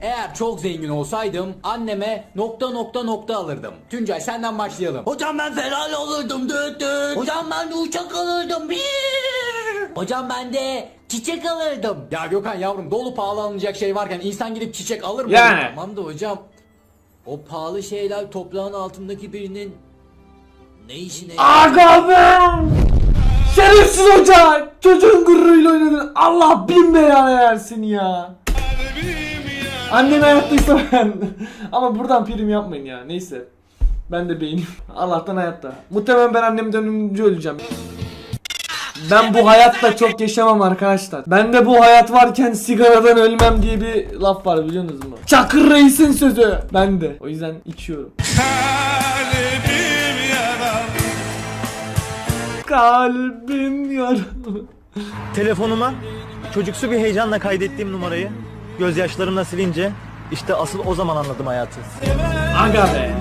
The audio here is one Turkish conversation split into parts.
Eğer çok zengin olsaydım anneme nokta nokta nokta alırdım. Tuncay senden başlayalım. Hocam ben Ferrari alırdım düt düt. Hocam ben de uçak alırdım. Bir. Hocam ben de çiçek alırdım. Ya Gökhan yavrum dolu pahalı alınacak şey varken insan gidip çiçek alır mı? Yani. Tamam da hocam o pahalı şeyler toprağın altındaki birinin ne işine Aga be! Şerefsiz hoca! Çocuğun gururuyla oynadın. Allah bin belanı versin ya. Annen hayattaysa ben. Ama buradan prim yapmayın ya. Neyse. Ben de beynim. Allah'tan hayatta. Muhtemelen ben annemden önce öleceğim. Ben bu hayatta çok yaşamam arkadaşlar. Bende bu hayat varken sigaradan ölmem diye bir laf var biliyorsunuz mu? Çakır Reis'in sözü. Ben de. O yüzden içiyorum. Kalbim yaralı. Telefonuma çocuksu bir heyecanla kaydettiğim numarayı gözyaşlarımla silince işte asıl o zaman anladım hayatı. Aga be.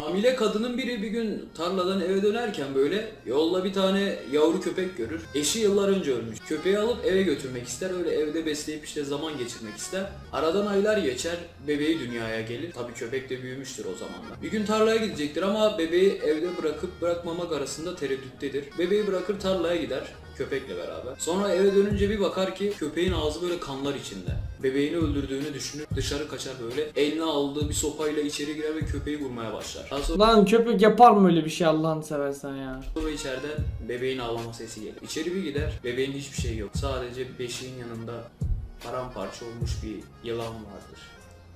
Hamile kadının biri bir gün tarladan eve dönerken böyle yolda bir tane yavru köpek görür. Eşi yıllar önce ölmüş. Köpeği alıp eve götürmek ister. Öyle evde besleyip işte zaman geçirmek ister. Aradan aylar geçer. Bebeği dünyaya gelir. Tabii köpek de büyümüştür o zamanlar. Bir gün tarlaya gidecektir ama bebeği evde bırakıp bırakmamak arasında tereddüttedir. Bebeği bırakır tarlaya gider köpekle beraber. Sonra eve dönünce bir bakar ki köpeğin ağzı böyle kanlar içinde. Bebeğini öldürdüğünü düşünür. Dışarı kaçar böyle. Eline aldığı bir sopayla içeri girer ve köpeği vurmaya başlar. Daha sonra Lan köpek yapar mı öyle bir şey Allah'ını seversen ya? Sonra içeride bebeğin ağlama sesi gelir. İçeri bir gider, bebeğin hiçbir şey yok. Sadece beşiğin yanında paramparça olmuş bir yılan vardır.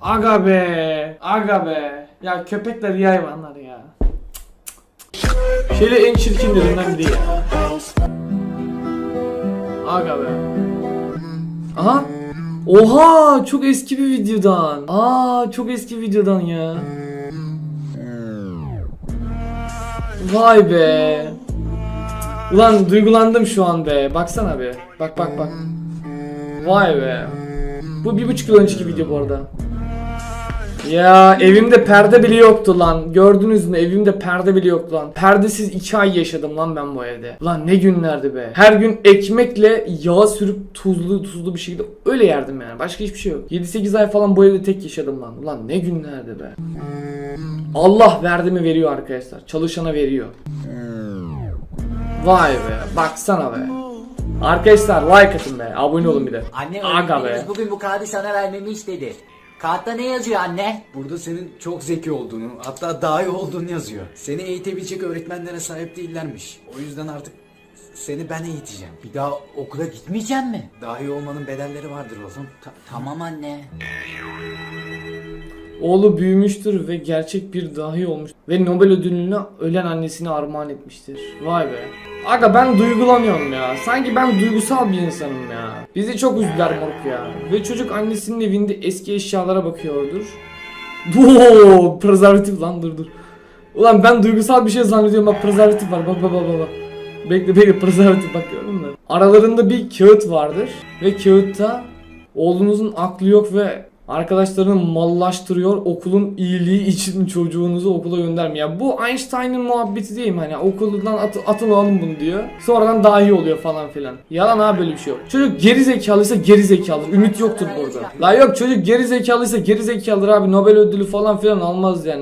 Aga be. Aga be. Ya köpekler iyi hayvanlar ya. Şöyle en çirkinlerinden biri ya. Aga be. Aha. Oha çok eski bir videodan. Aa çok eski videodan ya. Vay be. Ulan duygulandım şu an be. Baksana be. Bak bak bak. Vay be. Bu bir buçuk yıl önceki video bu arada. Ya evimde perde bile yoktu lan. Gördünüz mü? Evimde perde bile yoktu lan. Perdesiz iki ay yaşadım lan ben bu evde. Lan ne günlerdi be. Her gün ekmekle yağ sürüp tuzlu tuzlu bir şekilde öyle yerdim yani. Başka hiçbir şey yok. 7-8 ay falan bu evde tek yaşadım lan. Ulan ne günlerdi be. Allah verdi mi veriyor arkadaşlar. Çalışana veriyor. Vay be. Baksana be. Arkadaşlar like atın be. Abone olun bir de. Anne Aga be. bugün bu kağıdı sana vermemi istedi. Kağıtta ne yazıyor anne? Burada senin çok zeki olduğunu hatta daha iyi olduğunu yazıyor. Seni eğitebilecek öğretmenlere sahip değillermiş. O yüzden artık seni ben eğiteceğim. Bir daha okula git. Gitmeyecek mi? Daha iyi olmanın bedelleri vardır oğlum. Ta- tamam anne. Oğlu büyümüştür ve gerçek bir dahi olmuş ve Nobel ödülünü ölen annesine armağan etmiştir. Vay be. Aga ben duygulanıyorum ya. Sanki ben duygusal bir insanım ya. Bizi çok üzdüler moruk ya. Ve çocuk annesinin evinde eski eşyalara bakıyordur. Oo, prezervatif lan dur dur. Ulan ben duygusal bir şey zannediyorum bak prezervatif var bak bak bak bak. Bekle bekle prezervatif bakıyorum da. Aralarında bir kağıt vardır ve kağıtta oğlunuzun aklı yok ve arkadaşlarını mallaştırıyor okulun iyiliği için çocuğunuzu okula göndermiyor. Bu Einstein'ın muhabbeti değil mi? Hani okuldan at, atın alın bunu diyor. Sonradan daha iyi oluyor falan filan. Yalan abi böyle bir şey yok. Çocuk geri zekalıysa geri zekalıdır. Ümit yoktur burada. La yok çocuk geri zekalıysa geri zekalıdır abi. Nobel ödülü falan filan almaz yani.